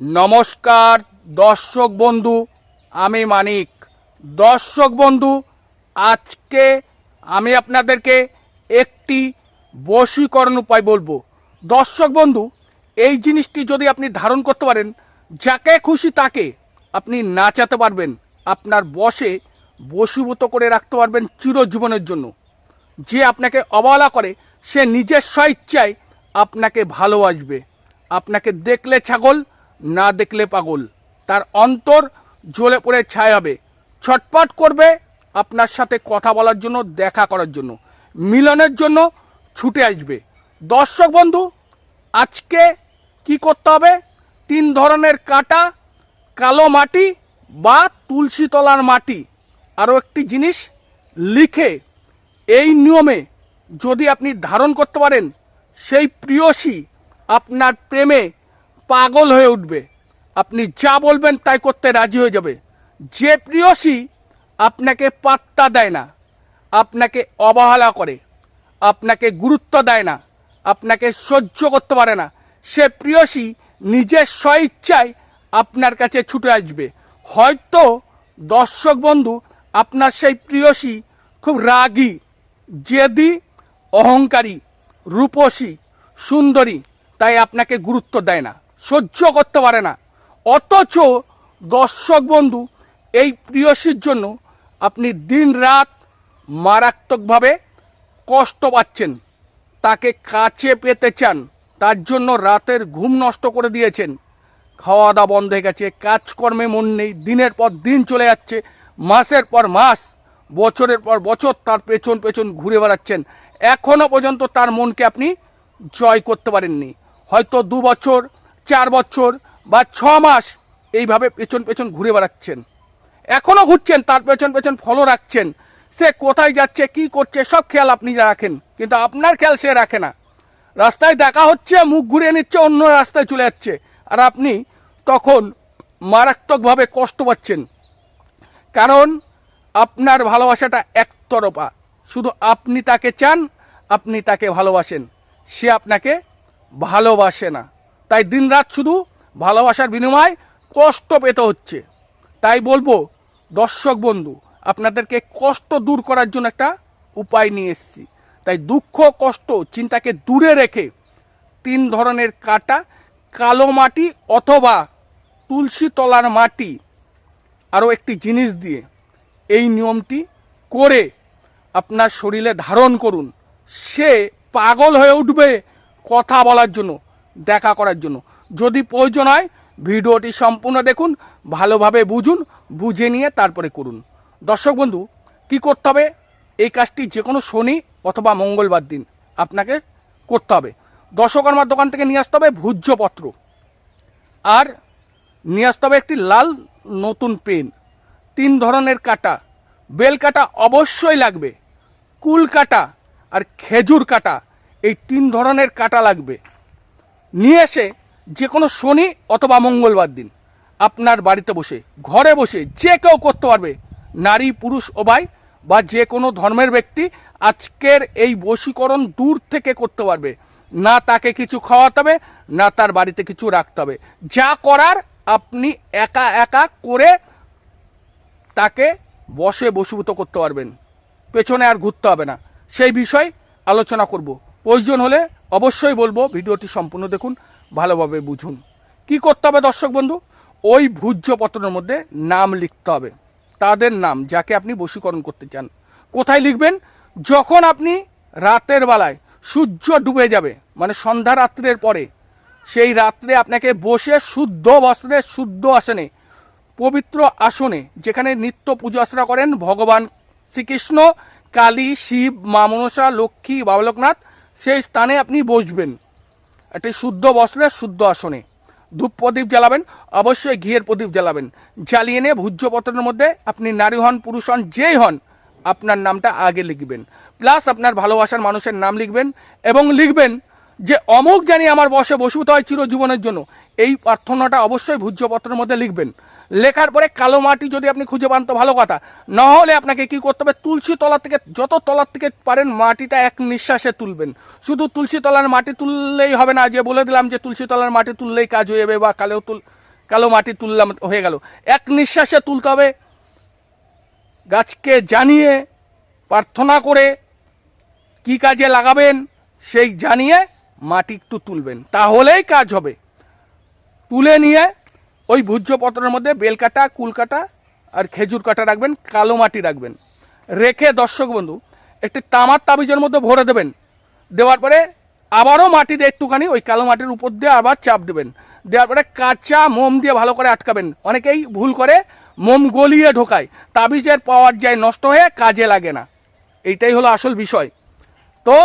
নমস্কার, দর্শক বন্ধু, আমি মানিক। দর্শক বন্ধু, আজকে আমি আপনাদেরকে একটি বশীকরণ উপায় বলব। দর্শক বন্ধু, এই জিনিসটি যদি আপনি ধারণ করতে পারেন, যাকে খুশি তাকে আপনি নাচাতে পারবেন, আপনার বসে বশীভূত করে রাখতে পারবেন চিরজীবনের জন্য। যে আপনাকে অবহেলা করে, সে নিজের স্বইচ্ছায় আপনাকে ভালোবাসবে। আপনাকে দেখলে ছাগল না দেখলে পাগল। তার অন্তর জ্বলে পড়ে ছাই হবে। ছটপট করবে আপনার সাথে কথা বলার জন্য, দেখা করার জন্য। মিলনের জন্য ছুটে আসবে। দর্শক বন্ধু, আজকে কি করতে হবে? তিন ধরনের কাটা, কালো মাটি বা তুলসী তলার মাটি। আরও একটি জিনিস, লিখে এই নিয়মে যদি আপনি ধারণ করতে পারেন, সেই প্রিয়সী আপনার প্রেমে পাগল হয়ে উঠবে। আপনি যা বলবেন তাই করতে রাজি হয়ে যাবে। যে প্রিয়সী আপনাকে পাত্তা দেয় না, আপনাকে অবহেলা করে, আপনাকে গুরুত্ব দেয় না, আপনাকে সহ্য করতে পারে না, সে প্রিয়সী নিজের স্বইচ্ছায় আপনার কাছে ছুটে আসবে। হয়তো দর্শক বন্ধু, আপনার সেই প্রিয়সী খুব রাগী, জেদি, অহংকারী, রূপসী, সুন্দরী, তাই আপনাকে গুরুত্ব দেয় না। সহ্য করতে পারে না। অথচ দর্শক বন্ধু, এই প্রিয়সীর জন্য আপনি দিন রাত মারাত্মকভাবে কষ্ট পাচ্ছেন। তাকে কাছে পেতে চান, তার জন্য রাতের ঘুম নষ্ট করে দিয়েছেন। খাওয়া দাওয়া বন্ধ হয়ে গেছে, কাজকর্মে মন নেই, দিনের পর দিন চলে যাচ্ছে, মাসের পর মাস, বছরের পর বছর তার পেছন পেছন ঘুরে বেড়াচ্ছেন। এখনও পর্যন্ত তার মনকে আপনি জয় করতে পারেননি। হয়তো দু বছর চার বছর বা ছ মাস এইভাবে পেছন পেছন ঘুরে বেড়াচ্ছেন। এখনও ঘুরছেন, তার পেছন পেছন ফলো রাখছেন। সে কোথায় যাচ্ছে, কি করছে, সব খেয়াল আপনি রাখেন। কিন্তু আপনার খেয়াল সে রাখে না। রাস্তায় দেখা হচ্ছে, মুখ ঘুরিয়ে নিচ্ছে, অন্য রাস্তায় চলে যাচ্ছে। আর আপনি তখন মারাত্মকভাবে কষ্ট পাচ্ছেন। কারণ আপনার ভালোবাসাটা একতরফা। শুধু আপনি তাকে চান, আপনি তাকে ভালোবাসেন। সে আপনাকে ভালোবাসে না। তাই দিনরাত শুধু ভালোবাসার বিনিময় কষ্ট পেতে হচ্ছে। তাই বলব, দর্শক বন্ধু, আপনাদেরকে কষ্ট দূর করার জন্য একটা উপায় নিয়ে এসেছি। তাই দুঃখ, কষ্ট, চিন্তাকে দূরে রেখে তিন ধরনের কাটা, কালো মাটি অথবা তুলসী তলার মাটি আরও একটি জিনিস দিয়ে এই নিয়মটি করে আপনার শরীরে ধারণ করুন। সে পাগল হয়ে উঠবে কথা বলার জন্য। দেখা করার জন্য। যদি প্রয়োজন হয়, ভিডিওটি সম্পূর্ণ দেখুন, ভালোভাবে বুঝুন, বুঝে নিয়ে তারপরে করুন। দর্শক বন্ধু, কি করতে হবে? এই কাজটি যে কোনো শনি অথবা মঙ্গলবার দিন আপনাকে করতে হবে। দশকর্মার দোকান থেকে নিয়ে আসতে হবে ভূজ্যপত্র। আর নিয়ে আসতে হবে একটি লাল নতুন পেন। তিন ধরনের কাটা। বেল কাটা অবশ্যই লাগবে। কুল কাটা আর খেজুর কাটা। এই তিন ধরনের কাটা লাগবে। নিয়ে এসে যে কোনো শনি অথবা মঙ্গলবার দিন আপনার বাড়িতে বসে, ঘরে বসে যে কেউ করতে পারবে, নারী, পুরুষ উভয় বা যে কোনো ধর্মের ব্যক্তি আজকের এই বশীকরণ দূর থেকে করতে পারবে। না তাকে কিছু খাওয়াতে হবে, না তার বাড়িতে কিছু রাখতে হবে। যা করার আপনি একা একা করে তাকে বসে বশীভূত করতে পারবেন। পেছনে আর ঘুরতে হবে না। সেই বিষয় আলোচনা করব। প্রয়োজন হলে অবশ্যই বলব, ভিডিওটি সম্পূর্ণ দেখুন, ভালোভাবে বুঝুন। কি করতে হবে দর্শক বন্ধু? ওই ভূজ্যপত্রের মধ্যে নাম লিখতে হবে। তাদের নাম, যাকে আপনি বশীকরণ করতে চান। কোথায় লিখবেন? যখন আপনি রাতের বেলায় সূর্য ডুবে যাবে মানে সন্ধ্যা রাত্রের পরে, সেই রাত্রে আপনাকে বসে শুদ্ধ বস্ত্রে, শুদ্ধ আসনে, পবিত্র আসনে, যেখানে নিত্য পূজা অর্চনা করেন ভগবান শ্রীকৃষ্ণ, কালী, শিব, মা মনসা, লক্ষ্মী বাবলকনাথ সেই স্থানে আপনি বসবেন। একটি শুদ্ধ বস্ত্রে, শুদ্ধ আসনে। ধূপ প্রদীপ জ্বালাবেন, অবশ্যই ঘিয়ের প্রদীপ জ্বালাবেন। জ্বালিয়ে নিয়ে ভূজ্যপত্রের মধ্যে আপনি নারী হন, পুরুষ হন, যেই হন, আপনার নামটা আগে লিখবেন। প্লাস আপনার ভালোবাসার মানুষের নাম লিখবেন এবং লিখবেন যে, অমুক জানি আমার বসে বসুত হয় চিরজীবনের জন্য। এই প্রার্থনাটা অবশ্যই ভূজ্যপত্রের মধ্যে লিখবেন। লেখার পরে কালো মাটি যদি আপনি খুঁজে পান তো ভালো কথা। না হলে আপনাকে কি করতে হবে? তুলসী তলা থেকে, যত তলার থেকে পারেন মাটিটা এক নিঃশ্বাসে তুলবেন। শুধু তুলসী তলার মাটি তুললেই হবে না, যে বলে দিলাম যে তুলসী তলার মাটি তুললেই কাজ হয়ে যাবে বা কালো তুল, কালো মাটি তুললাম হয়ে গেল। এক নিঃশ্বাসে তুলতে হবে। গাছকে জানিয়ে, প্রার্থনা করে কি কাজে লাগাবেন সেই জানিয়ে মাটি একটু তুলবেন। তাহলেই কাজ হবে। তুলে নিয়ে ওই ভূজ্য পত্রের মধ্যে বেলকাটা কুলকাটা আর খেজুর কাটা রাখবেন, কালো মাটি রাখবেন। রেখে দর্শক বন্ধু, একটি তামার তাবিজের মধ্যে ভরে দেবেন। দেওয়ার পরে আবারও মাটিতে একটুখানি ওই কালো মাটির উপর দিয়ে আবার চাপ দেবেন। দেওয়ার পরে কাঁচা মোম দিয়ে ভালো করে আটকাবেন। অনেকেই ভুল করে মোম গলিয়ে ঢোকায়। তাবিজের পাওয়ার যায় নষ্ট হয়ে কাজে লাগে না। এইটাই হলো আসল বিষয়। তো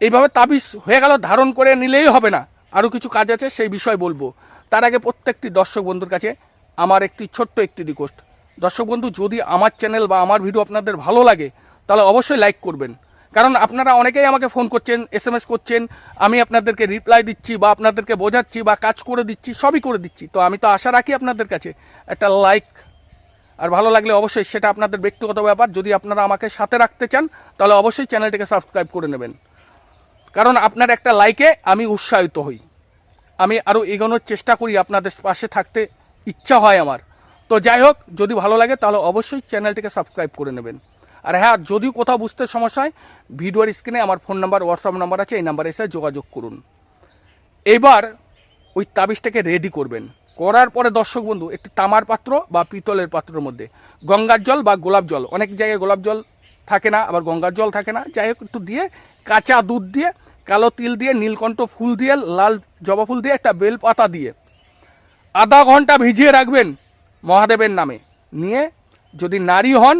এইভাবে তাবিজ হয়ে গেল, ধারণ করে নিলেই হবে না। আরও কিছু কাজ আছে, সেই বিষয় বলব। তার আগে প্রত্যেকটি দর্শক বন্ধুর কাছে আমার একটি ছোট্ট একটি রিকোয়েস্ট দর্শক বন্ধু, যদি আমার চ্যানেল বা আমার ভিডিও আপনাদের ভালো লাগে, তাহলে অবশ্যই লাইক করবেন। কারণ আপনারা অনেকেই আমাকে ফোন করছেন এস এম এস করছেন, আমি আপনাদেরকে রিপ্লাই দিচ্ছি বা আপনাদেরকে বোঝাচ্ছি বা কাজ করে দিচ্ছি, সবই করে দিচ্ছি। তো আমি তো আশা রাখি আপনাদের কাছে একটা লাইক আর ভালো লাগলে অবশ্যই সেটা আপনাদের ব্যক্তিগত ব্যাপার। যদি আপনারা আমাকে সাথে রাখতে চান, তাহলে অবশ্যই চ্যানেলটিকে সাবস্ক্রাইব করে নেবেন। কারণ আপনার একটা লাইকে আমি উৎসাহিত হই। আমি আরও এগোনোর চেষ্টা করি আপনাদের পাশে থাকতে। ইচ্ছা হয় আমার। তো যাই হোক, যদি ভালো লাগে তাহলে অবশ্যই চ্যানেলটিকে সাবস্ক্রাইব করে নেবেন। আর হ্যাঁ যদি কোথাও বুঝতে সমস্যা হয়, ভিডিওর স্ক্রিনে আমার ফোন নাম্বার হোয়াটসঅ্যাপ নাম্বার আছে, এই নাম্বারে এসে যোগাযোগ করুন। এবার ওই তাবিজটাকে রেডি করবেন। করার পরে দর্শক বন্ধু, একটি তামার পাত্র বা পিতলের পাত্রের মধ্যে। গঙ্গার জল বা গোলাপ জল, অনেক জায়গায় গোলাপ জল থাকে না, আবার গঙ্গার জল থাকে না। যাই হোক, একটু দিয়ে কাঁচা দুধ দিয়ে কালো তিল দিয়ে, নীলকণ্ঠ ফুল দিয়ে, লাল জবা ফুল দিয়ে, একটা বেল পাতা দিয়ে। আধা ঘণ্টা ভিজিয়ে রাখবেন মহাদেবের নামে। নিয়ে যদি নারী হন,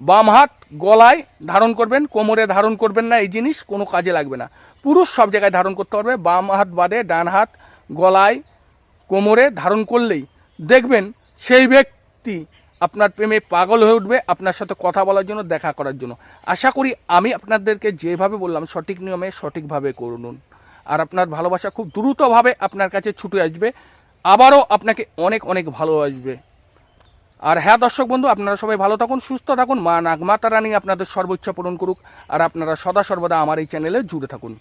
বাম হাত গলায় ধারণ করবেন, কোমরে ধারণ করবেন না, এই জিনিস কোনো কাজে লাগবে না। পুরুষ সব জায়গায় ধারণ করতে পারবে, বাম হাত বাদে ডান হাত গলায়, কোমরে ধারণ করলেই। দেখবেন সেই ব্যক্তি আপনার প্রেমে পাগল হয়ে উঠবে আপনার সাথে কথা বলার জন্য, দেখা করার জন্য। আশা করি আমি আপনাদেরকে যেভাবে বললাম, সঠিক নিয়মে সঠিকভাবে করুন আর আপনার ভালোবাসা খুব দ্রুতভাবে আপনার কাছে ছুটে আসবে। আবারও আপনাকে অনেক অনেক ভালোবাসবে। আর হ্যাঁ দর্শক বন্ধু, আপনারা সবাই ভালো থাকুন, সুস্থ থাকুন। মা নাগমাতা রানী আপনাদের সর্বোচ্চ পূরণ করুক। আর আপনারা সদা সর্বদা আমার এই চ্যানেলে জুড়ে থাকুন।